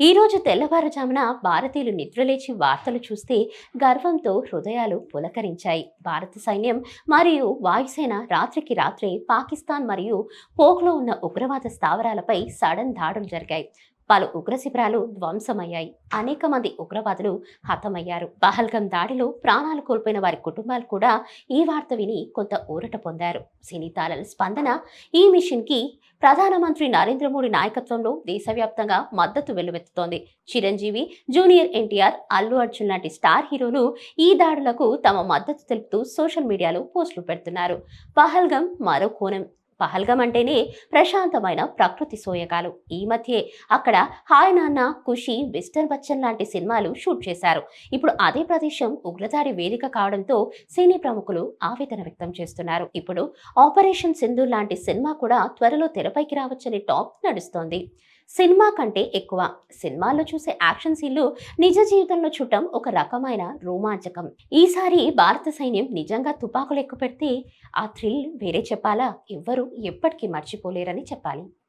ఈ రోజు తెల్లవారుజామున భారతీయులు నిద్రలేచి వార్తలు చూస్తే గర్వంతో హృదయాలు పులకరించాయి. భారత సైన్యం మరియు వాయుసేన రాత్రికి రాత్రే పాకిస్తాన్ మరియు పోక్లో ఉన్న ఉగ్రవాద స్థావరాలపై సడన్ దాడులు జరిగాయి. పలు ఉగ్ర శిబిరాలు ధ్వంసమయ్యాయి. అనేక మంది ఉగ్రవాదులు హతమయ్యారు. పహల్గం దాడిలో ప్రాణాలు కోల్పోయిన వారి కుటుంబాలు కూడా ఈ వార్త విని కొంత ఊరట పొందారు. సినీ తారల స్పందన ఈ మిషన్కి ప్రధానమంత్రి నరేంద్ర మోడీ నాయకత్వంలో దేశవ్యాప్తంగా మద్దతు వెల్లువెత్తుతోంది. చిరంజీవి జూనియర్ ఎన్టీఆర్ అల్లు అర్జున్ లాంటి స్టార్ హీరోలు ఈ దాడులకు తమ మద్దతు తెలుపుతూ సోషల్ మీడియాలో పోస్టులు పెడుతున్నారు. పహల్గం మరో కోణం. పహల్గం అంటేనే ప్రశాంతమైన ప్రకృతి సోయగాలు. ఈ మధ్యే అక్కడ హాయ్ నాన్న ఖుషి విస్టర్ బచ్చన్ లాంటి సినిమాలు షూట్ చేశారు. ఇప్పుడు అదే ప్రదేశం ఉగ్రదాడి వేదిక కావడంతో సినీ ప్రముఖులు ఆవేదన వ్యక్తం చేస్తున్నారు. ఇప్పుడు ఆపరేషన్ సింధు లాంటి సినిమా కూడా త్వరలో తెరపైకి రావచ్చని టాక్ నడుస్తోంది. సినిమా కంటే ఎక్కువ. సినిమాల్లో చూసే యాక్షన్ సీన్లు నిజ జీవితంలో చూడటం ఒక రకమైన రోమాంచకం. ఈసారి భారత సైన్యం నిజంగా తుపాకులు ఎక్కువ పెడితే ఆ థ్రిల్ వేరే చెప్పాలా? ఎవ్వరూ ఎప్పటికీ మర్చిపోలేరని చెప్పాలి.